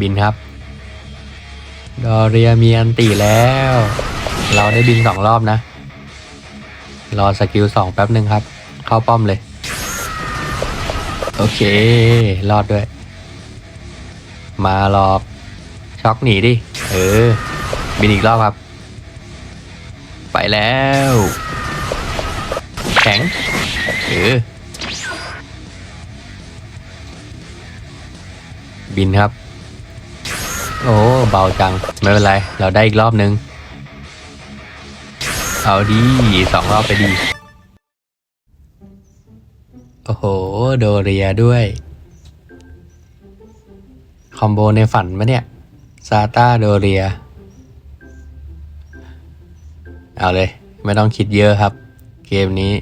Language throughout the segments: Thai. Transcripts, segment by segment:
บินครับ ดอเรียมีอันตีแล้ว เราได้บินสองรอบนะ รอสกิลสองแป๊บหนึ่งครับ เข้าป้อมเลย โอเค รอดด้วย มาหลอช็อกหนีดิ เออ บินอีกรอบครับ ไปแล้ว แข็ง เออบินครับ โอ้เบาจัง ไม่เป็นไร เราได้อีกรอบนึง เอาดีสองรอบไปดี โอ้โห โดเรียด้วย คอมโบในฝันมะเนี่ย ซาต้าโดเรีย เอาเลย ไม่ต้องคิดเยอะครับ เกมนี้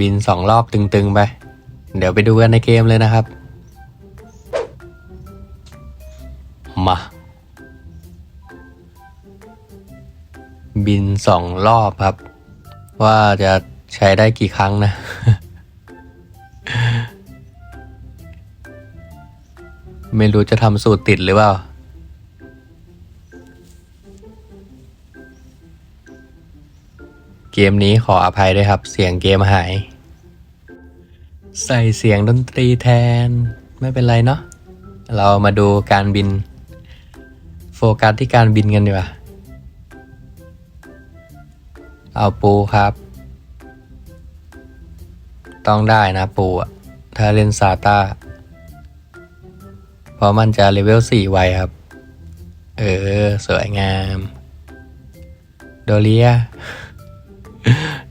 บินสองรอบตึงๆไป เดี๋ยวไปดูกันในเกมเลยนะครับ มา บินสองรอบครับ ว่าจะใช้ได้กี่ครั้งนะ ไม่รู้จะทำสูตรติดหรือเปล่าเกมนี้ขออภัยด้วยครับ เสียงเกมหาย ใส่เสียงดนตรีแทนไม่เป็นไรเนาะเรามาดูการบิน โฟกัสที่การบินกันดีกว่า เอาปูครับ ต้องได้นะปูอะถ้าเล่นซาตาเพราะมันจะเลเวลสี่ไวครับ เออ สวยงาม โดเลีย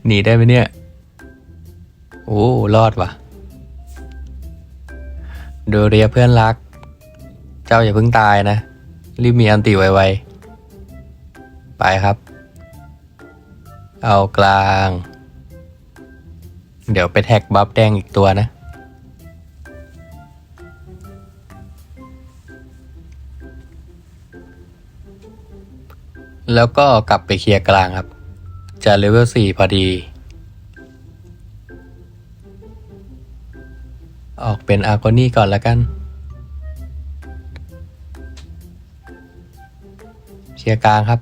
หนีได้ไหมเนี่ย โอ้ รอดว่ะ โดเรียเพื่อนรัก เจ้าอย่าเพิ่งตายนะ รีบมีอันติไวๆ ไปครับ เอากลาง เดี๋ยวไปแท็กบัฟแดงอีกตัวนะ แล้วก็กลับไปเคลียร์กลางครับ จะเลเวลสี่พอดี ออกเป็นอาร์โกนี่ก่อนแล้วกัน ลียร์กลางครับ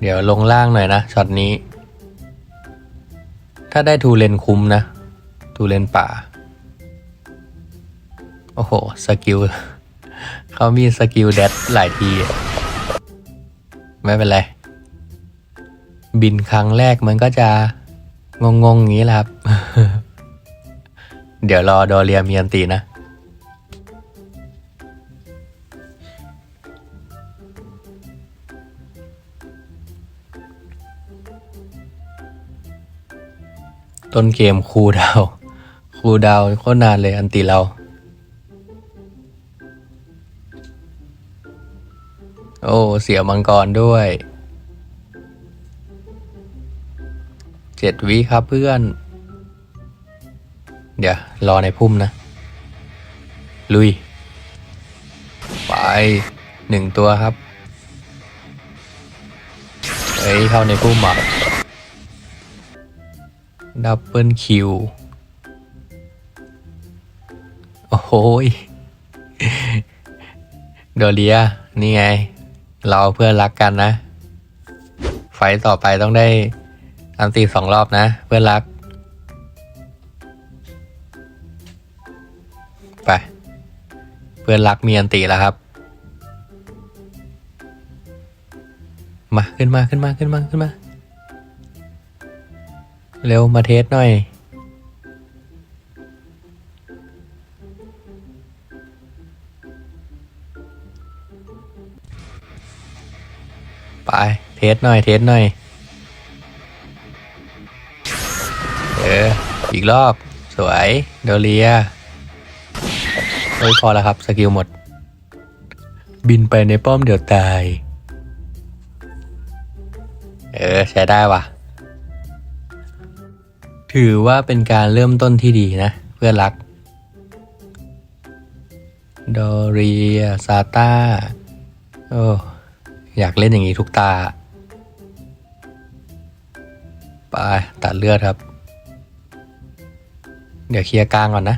เดี๋ยวลงล่างหน่อยนะช็อตนี้ ถ้าได้ทูเลนคุ้มนะ ทูเลนป่า โอ้โห สกิล เขามีสกิลแดดหลายที ไม่เป็นไร บินครั้งแรกมันก็จะงงๆอย่างนี้แหละครับ เดี๋ยวรอดอเรียมีอันตีนะ ต้นเกมคูดาวน์คูดาวโคตรนานเลยอันตีเรา โอ้ เสียมังกรด้วยเจ็ดวิครับเพื่อน เดี๋ยว รอในพุ่มนะ ลุย ไปหนึ่งตัวครับ เฮ้ย เข้าในพุ่มหรอะ ดับเบิลคิว โอ้โหยโดเลีย นี่ไง เราเพื่อนรักกันนะ ไฟต่อไปต้องได้อันตีสองรอบนะ เพื่อนรัก ไป เพื่อนรักมีอันตีแล้วครับ มา ขึ้นมาขึ้นมาขึ้นมาขึ้นมา เร็วมาเทสหน่อย ไป เทสหน่อย เทสหน่อย เออ อีกรอบ สวย โดเลียเฮ้ยพอแล้วครับ สกิลหมด บินไปในป้อมเดี๋ยวตาย เออ ใช้ได้ว่ะ ถือว่าเป็นการเริ่มต้นที่ดีนะ เพื่อนรักดอเรียซาตาโอ้อยากเล่นอย่างนี้ทุกตา ไป ตัดเลือดครับ เดี๋ยวเคลียร์กลางก่อนนะ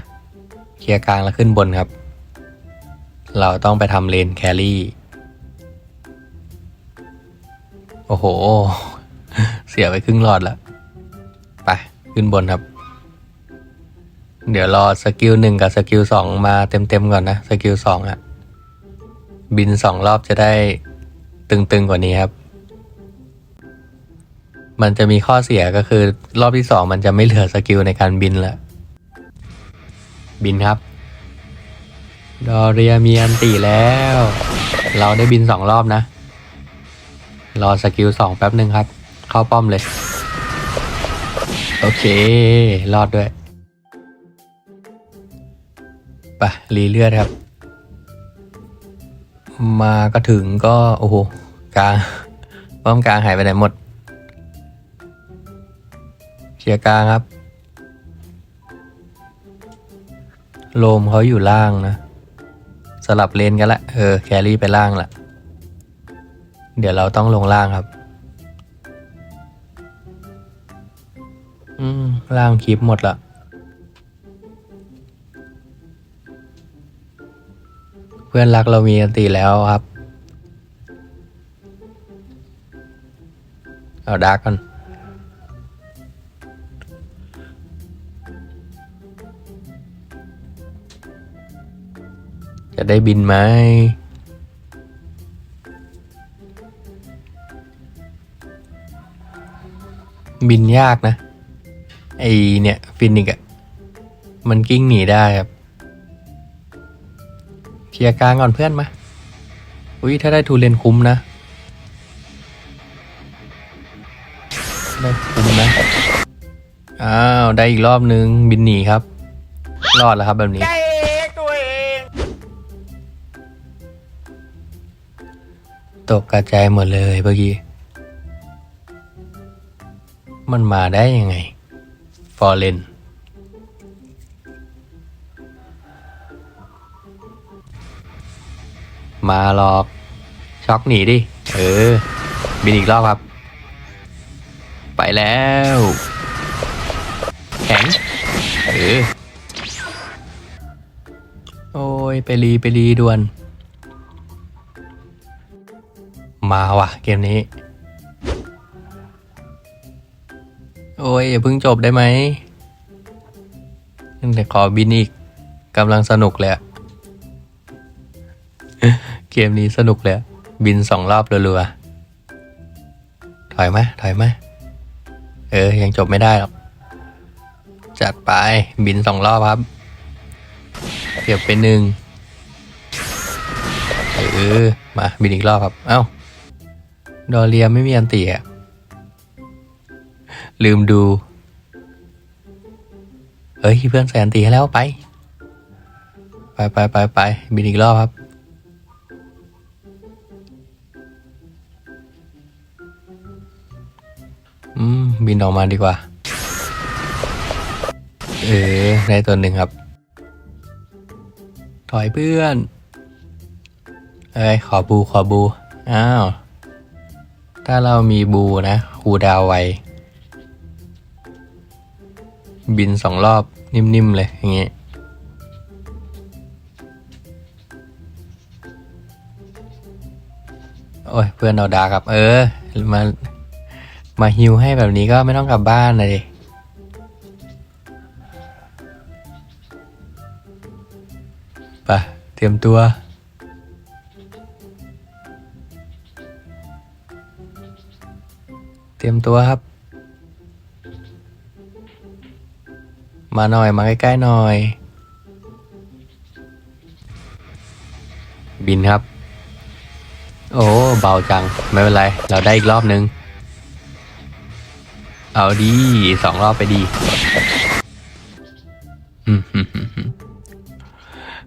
เคลียร์กลางแล้วขึ้นบนครับ เราต้องไปทำเลนแครี่ โอ้โห เสียไปครึ่งหลอดแล้ว ไป ขึ้นบนครับ เดี๋ยวรอสกิลหนึ่งกับสกิลสองมาเต็มๆก่อนนะ สกิลสองอะบินสองรอบจะได้ตึงๆกว่านี้ครับ มันจะมีข้อเสียก็คือรอบที่สองมันจะไม่เหลือสกิลในการบินแล้วบินครับ ดอเรียมีอันตีแล้ว เราได้บินสองรอบนะ รอสกิลสองแป๊บหนึ่งครับ เข้าป้อมเลย โอเค รอดด้วยไปรีเลือดครับ มาก็ถึงก็ โอ้โห กลางป้อมกลางหายไปไหนหมดเคลียร์กลางครับ โลมเขาอยู่ล่างนะ สลับเลนกันละ เออ แครี่ไปล่างละ เดี๋ยวเราต้องลงล่างครับ อืมล่างคลิปหมดละเพื่อนรักเรามีอันตีแล้วครับ เอาดาร์กก่อนจะได้บินไหมบินยากนะ ไอเนี่ยฟินิกอะมันกิ้งหนีได้ครับเคลียร์กลางก่อนเพื่อนมาอุ้ยถ้าได้ทูเลนคุ้มนะได้คุ้มนะอ้าวได้อีกรอบนึงบินหนีครับ รอดแล้วครับแบบนี้ตกกระจายหมดเลยเมื่อกี้ มันมาได้ยังไง อร์เรนมาหรอก ช็อกหนีดิ เออ บินอีกรอบครับ ไปแล้ว แข็ง เออ โอ้ย ไปรี ไปรีด่วน มาว่ะเกมนี้ อ้ยอย่าเพิ่งจบได้ไหมแต่ขอบินอีกกำลังสนุกเลยเกมนี้สนุกเลยบินสองรอบรัวๆถอยไหมถอยไหมเออ ยังจบไม่ได้หรอก จัดไปบินสองรอบครับเก็บไปหนึ่งเออ มาบินอีกรอบครับ เอ้า ดอเรียไม่มีอันตีอะ ลืมดู เฮ้ย เพื่อนใส่อันตีให้แล้วไป ไปไปไปไปบินอีกรอบครับ อืม บินออกมาดีกว่า เออได้ตัวหนึ่งครับ ถอยเพื่อน เอ้ย ขอบู ขอบู อ้าว ถ้าเรามีบูนะ คูดาวไว บินสองรอบนิ่มๆเลยอย่างเงี้ยโอ้ยเพื่อนเอาด่าครับเออ มา มาฮิวให้แบบนี้ก็ไม่ต้องกลับบ้านนะดิไปเตรียมตัว เตรียมตัวครับ มาหน่อยมาใกล้ๆหน่อย บินครับ โอ้เบาจังไม่เป็นไร เราได้อีกรอบนึง เอาดีสองรอบไปดี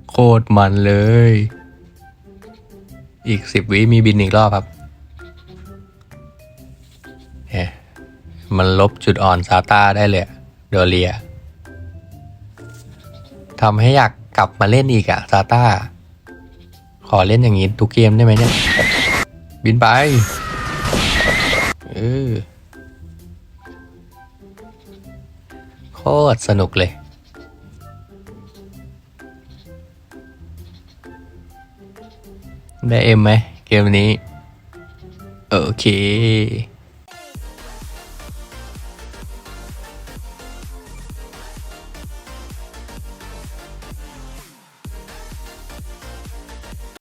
โคตรมันเลย อีกสิบวิมีบินอีกรอบครับมันลบจุดอ่อนซาต้าได้เลย โดเรีย ทำให้อยากกลับมาเล่นอีกอะซาต้า ขอเล่นอย่างนี้ทุกเกมได้ไหมเนี่ย บินไป เออ โคตรสนุกเลยได้เอ็มไหมเกมนี้ โอเค